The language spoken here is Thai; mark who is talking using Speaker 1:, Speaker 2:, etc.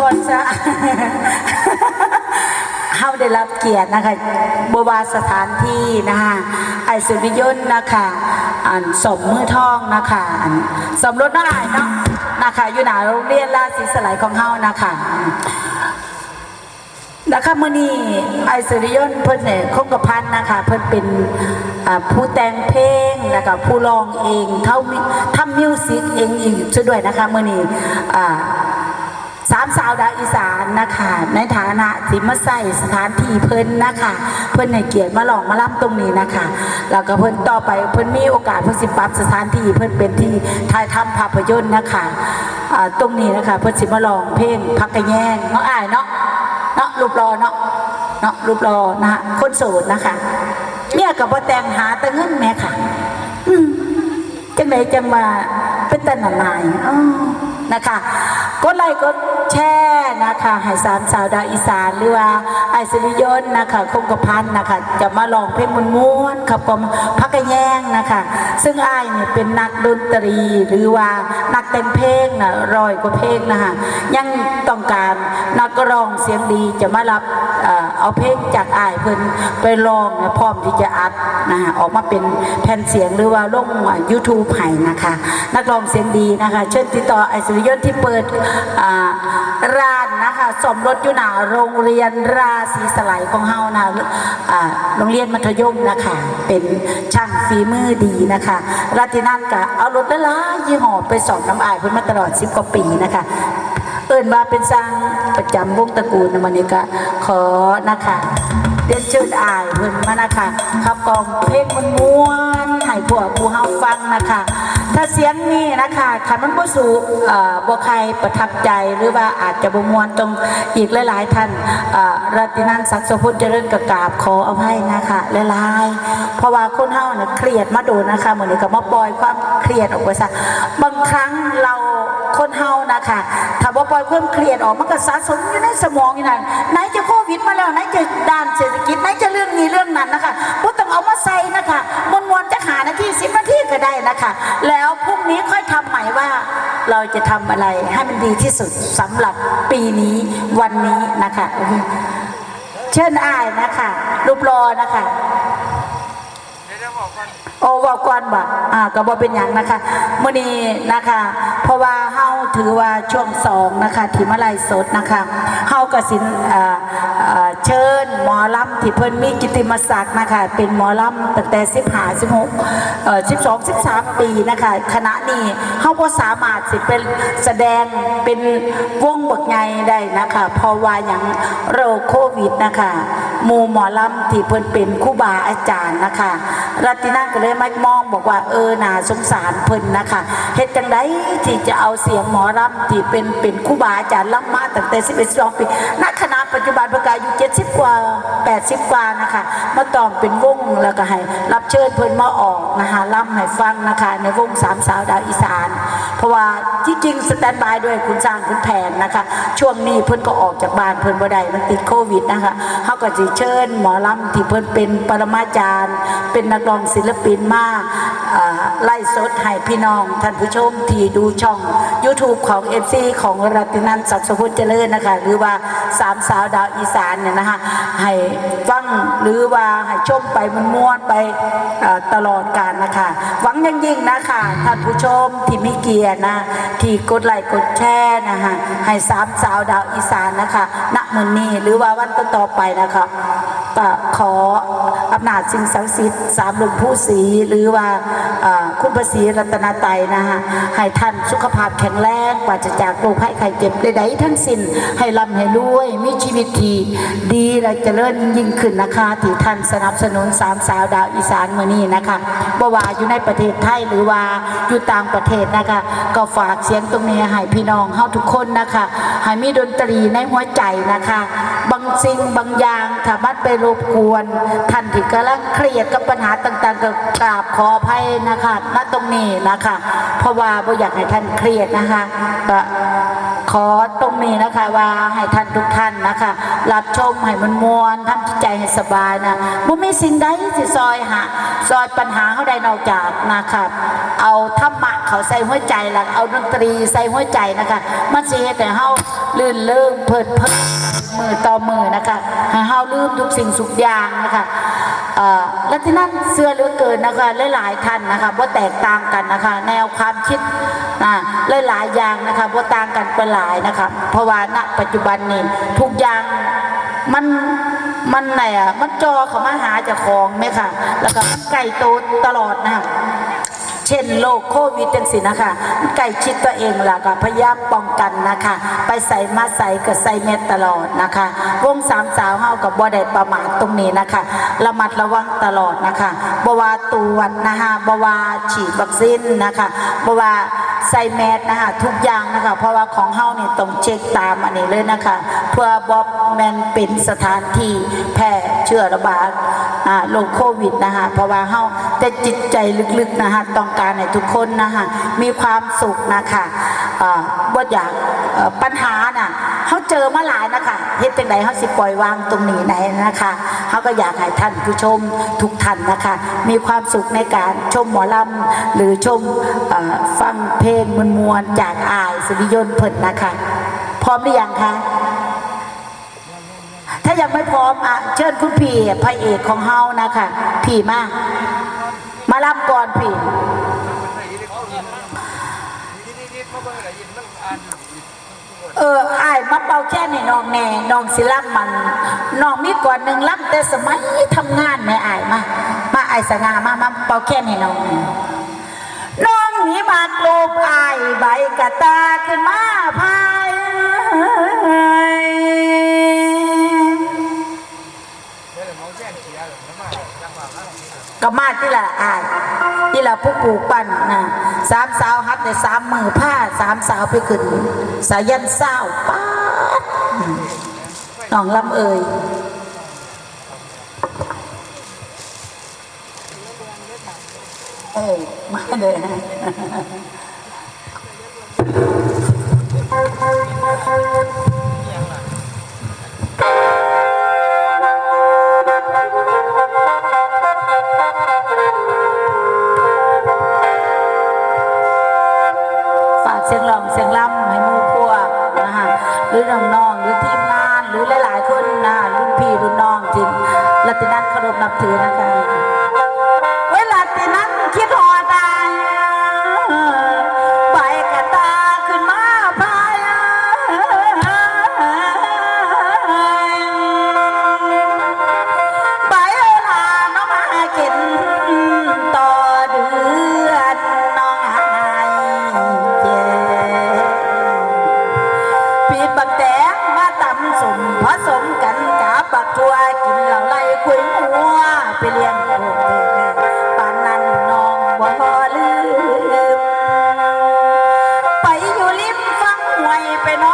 Speaker 1: คนจะเฮาได้รับเกียรตินะคะบวาสถานที่นะคะไอสุริยนนะคะอันสมมือทองนะคะอันสมรสน้าอายเนาะนะคะอยู่หนาโรงเรียนราชสีสลายของเฮานะคะนะคะมื่อนี้ไอสุริยนเพิ่นเนี่ยคงกระพันนะคะเพิ่นเป็นผู้แต่งเพลงแล้วก็ผู้ร้องเองเท่าทำมิวสิกเองอีกช่วยด้วยนะคะมื่อนี้อ่า สามสาวดาวอีสานนะคะ ในฐานะที่มาใส่สถานที่เพิ่นนะคะ เพิ่นในเกียรติมาหลองมาล่ำตรงนี้นะคะ แล้วก็เพิ่นต่อไปเพิ่นมีโอกาสเพิ่นสิปรับสถานที่เพิ่นเป็นที่ถ่ายทำภาพยนตร์นะคะตรงนี้นะคะ เพิ่นสิมาลองเพลงพักกระแยงเนาะอ้ายเนาะเนาะรูปรอเนาะเนาะรูปรอนะคะคนโสดนะคะเนี่ยกับว่แต่งหาแต่เงินแม่ค่ะ อืมจังไหนจังมาเป็นตาหนานายอ้อนะคะกดไลค์กด แชร์นะคะให้สามสาวดาวอีสานหรือว่าไอซิริยนนะคะคงกระพันนะคะจะมาลองเพลงมุนม้วนๆขับกลมพักกระแยงนะคะซึ่งไอเนี่ยเป็นนักดนตรีหรือว่านักแต่งเพลงนะร้อยกว่าเพลงนะคะยังต้องการนักร้องเสียงดีจะมารับ เอาเพลงจากอ้ายเพิ่นไปลองนะพร้อมที่จะอัดนะคะออกมาเป็นแผ่นเสียงหรือว่าลง YouTube ไห้นะคะ นักร้องเสียงดีนะคะ เชิญติดต่อไอสุริยนที่เปิดร้านนะคะสมรสอยู่หนาโรงเรียนราศีสไลด์ของเฮานะโรงเรียนมัธยมนะคะ เป็นช่างฝีมือดีนะคะรัตินันกะเอารถละลายยี่ห้อไปสอบน้ำอายเพิ่นมาตลอด10กว่าปีนะคะ เอิ้นว่าเป็นสร้างประจำวงตระกูลนมันนี่ก็ขอนะคะเรียนเชิญอายเพิ่นมานะคะขับกลองเพลงมันม้วนให้พวกผู้เฮาฟังนะคะ ถ้าเสียงนี้นะคะคันมันบ่สู่เอ่อบ่ใครประทับใจหรือว่าอาจจะบ่มวนตรงอีกหลายๆท่านเอ่อรัตนันศักสพุทธเจริญกกราบขออภัยนะคะหลายๆเพราะว่าคนเฮาเนี่ยเครียดมาโดนนะคะเหมือนี้ก็มาปล่อยความเครียดออกไปซะบางครั้งเรา คนเฮานะคะถ้าว่าปล่อยความเครียดออกมันก็สะสมอยู่ในสมองอยู่นั่นไหนจะโควิดมาแล้วไหนจะด้านเศรษฐกิจไหนจะเรื่องนี้เรื่องนั้นนะคะก็ต้องเอามาใส่นะคะมวนมวนๆจะหานาทีสิบนาทีก็ได้นะคะ แล้วพรุ่งนี้ค่อยทำใหม่ว่าเราจะทำอะไรให้มันดีที่สุดสำหรับปีนี้วันนี้นะคะเชิญอ้ายนะคะรูปรอนะคะโอ้ว่าก่อนบ่อ่าก็บ่เป็นหยังนะคะมื้อนี้นะคะเพ ราะว่าเฮาถือว่าช่วงสองนะคะที่มาไล่สดนะคะเฮาก็สินเชิญหมอลำที่เพิ่นมีกิติมศักดิ์นะคะเป็นหมอลำตั้งแต่15 16เอ่อ12 13ปีนะคะคณะนี้เฮาบ่สามารถสิเป็นแสดงเป็นวงบกใหญ่ได้นะคะเพราะว่าหยังโรคโควิดนะคะ หมู่หมอลำที่เพิ่นเป็นครูบาอาจารย์นะคะรัตินังก็เลยมามองบอกว่าเออหนาสงสารเพิ่นนะคะเฮ็ดจังไดที่จะเอาเสียงหมอรำที่เป็นเป็นครูบาอาจารย์รำมาตั้งแต่11 12ปีณขณะปัจจุบันประกาศอายุ70กว่า80กว่านะคะมาตอมเป็นวงแล้วก็ให้รับเชิญเพิ่นมาออกนะคะรำให้ฟังนะคะในวงสามสาวดาวอีสาน ราะว่าที่จริงสแตนบายด้วยคุณสร้างคุณแผนนะคะ ช่วงนี้เพิ่นก็ออกจากบ้านเพิ่นบ่ได้มันติดโควิดนะคะเขาก็จะเชิญหมอลำที่เพิ่นเป็นปรมาจารย์ เป็นนักร้องศิลปินมาก ไล่สดให้พี่น้อง ท่านผู้ชมที่ดูช่อง YouTube ของ FC ของรัตนันศักสพุทธเจริญนะคะ หรือว่าสามสาวดาวอีสานเนี่ยนะคะให้ฟังหรือว่าให้ชมไปมันม่วนไปตลอดกาลนะคะหวังยังยิ่งนะคะท่านผู้ชมที่มีเกียรตินะ ที่กดไลค์กดแชร์นะคะให้สามสาวดาวอีสานนะคะณมือนี้หรือว่าวันต่อไปนะคะก็ขอ อำนาจสิ่งศักดิ์สิทธิ์สามหลวงผู้ศรีหรือว่าคุณพระศรีรัตนตรัยนะฮะให้ท่านสุขภาพแข็งแรงปราศจากโรคภัยไข้เจ็บใดๆทั้งสิ้นให้ร่ำให้รวย มีชีวิตที่ดีและเจริญยิ่งขึ้นนะคะที่ท่านสนับสนุนสามสาวดาวอีสานเมื่อนี้นะคะบ่ว่าอยู่ในประเทศไทยหรือว่าอยู่ต่างประเทศนะคะ ก็ฝากเสียงตรงนี้ให้พี่น้องเฮาทุกคนนะคะให้มีดนตรีในหัวใจนะคะ บางสิ่งบางอย่างถ้ามันไปรบกวนท่านที่กำลังเครียดกับปัญหาต่างๆก็กราบขออภัยนะคะณตรงนี้นะคะ เพราะว่าบ่อยากให้ท่านเครียดนะคะก็ขอตรงนี้นะคะว่าให้ท่านทุกท่านนะคะรับชมให้มันมวนทำจิตใจให้สบายนะบ่มีสิ่งใดสิซอยหาซอยปัญหาเขาได้นอกจากนะคะเอาธรรมะเขาใส่หัวใจหลักเอาดนตรีใส่หัวใจนะคะมันสิเฮ็ดให้เฮาลื่นเลิ่มเพลิดเพลินมือต่อมือนะคะให้เฮาลืมทุกสิ่งทุกอย่างนะคะ และที่นั่นเสื้อเหลือเกินนะคะหลายๆท่านนะคะว่าแตกต่างกันนะคะ แนวความคิดนะหลายๆอย่างนะคะว่าต่างกันไปหลายนะคะเพราะว่าณปัจจุบันนี้ทุกอย่างมันมันไหนอะมันจอเขามาหาจากของไหมค่ะ แล้วก็ไก่โตตลอดนะคะ เช่นโรคโควิดจังสินะคะใกล้ชิดตัวเองล่ะก็พยายามป้องกันนะคะ ไปใส่มาใส่ก็ใส่เม็ดตลอดนะคะ วงสามสาวเฮากับบ่ได้ประมาทตรงนี้นะคะ ระมัดระวังตลอดนะคะบวาตรวจนะคะบวาฉีดวัคซีนนะคะบวาใส่แมสนะคะทุกอย่างนะคะ เพราะว่าของเฮานี่ต้องเช็คตามอันนี้เลยนะคะ เพื่อบ่แมนเป็นสถานที่แพร่เชื้อระบาดอ่าโรคโควิดนะคะเพราะว่าเฮา แต่จิตใจลึกๆนะคะต้องการให้ทุกคนนะคะมีความสุขนะคะอ่าบ่อยากปัญหาน่ะเขาเจอมาหลายนะคะเฮ็ดจังไดเขาสิปล่อยวางตรงนี้ไหนนะคะเขาก็อยากให้ท่านผู้ชมทุกท่านนะคะ มีความสุขในการชมหมอลำหรือชมอฟังเพลงมวลๆจากอายสุริยนต์เพิ่นนะคะ พร้อมหรือยังคะถ้ายังไม่พร้อมอะเชิญคุณพี่พระเอกของเฮานะคะพี่มาก มารับก่อนพี่เอออ้ายมาเป่าแค่นี่น้องแน่น้องสิล่ำมันน้องมีก่อนหนึ่งล่ำแต่สมัยทำงานแม่อ้ายมา มาอ้ายสง่ามามาเป่าแค่นี่น้องน้องนี่มาลูบอ้ายใบกะตาขึ้นมาพาย ก็มาที่ละอายที่ละผู้ปลูกปั่นนะสามสาวฮัดแต่สามมือผ้าสามสาวไปขึ้นสายันเศร้าป้าดอืมน้องลำเอ่ยเออมาเลย ถือนะคะเวลาตินัทคิดหอดายใบกระตาขึ้นมาพายใบลาน้องมาก็นต่อเดือนน้องหายเจ็บปีดบักแตงมาต ขวยหัวไปเรียนโรงเรียนปานนั้นน้องบ่พอลืม ไปอยู่ริมฟังหวยไปน้อน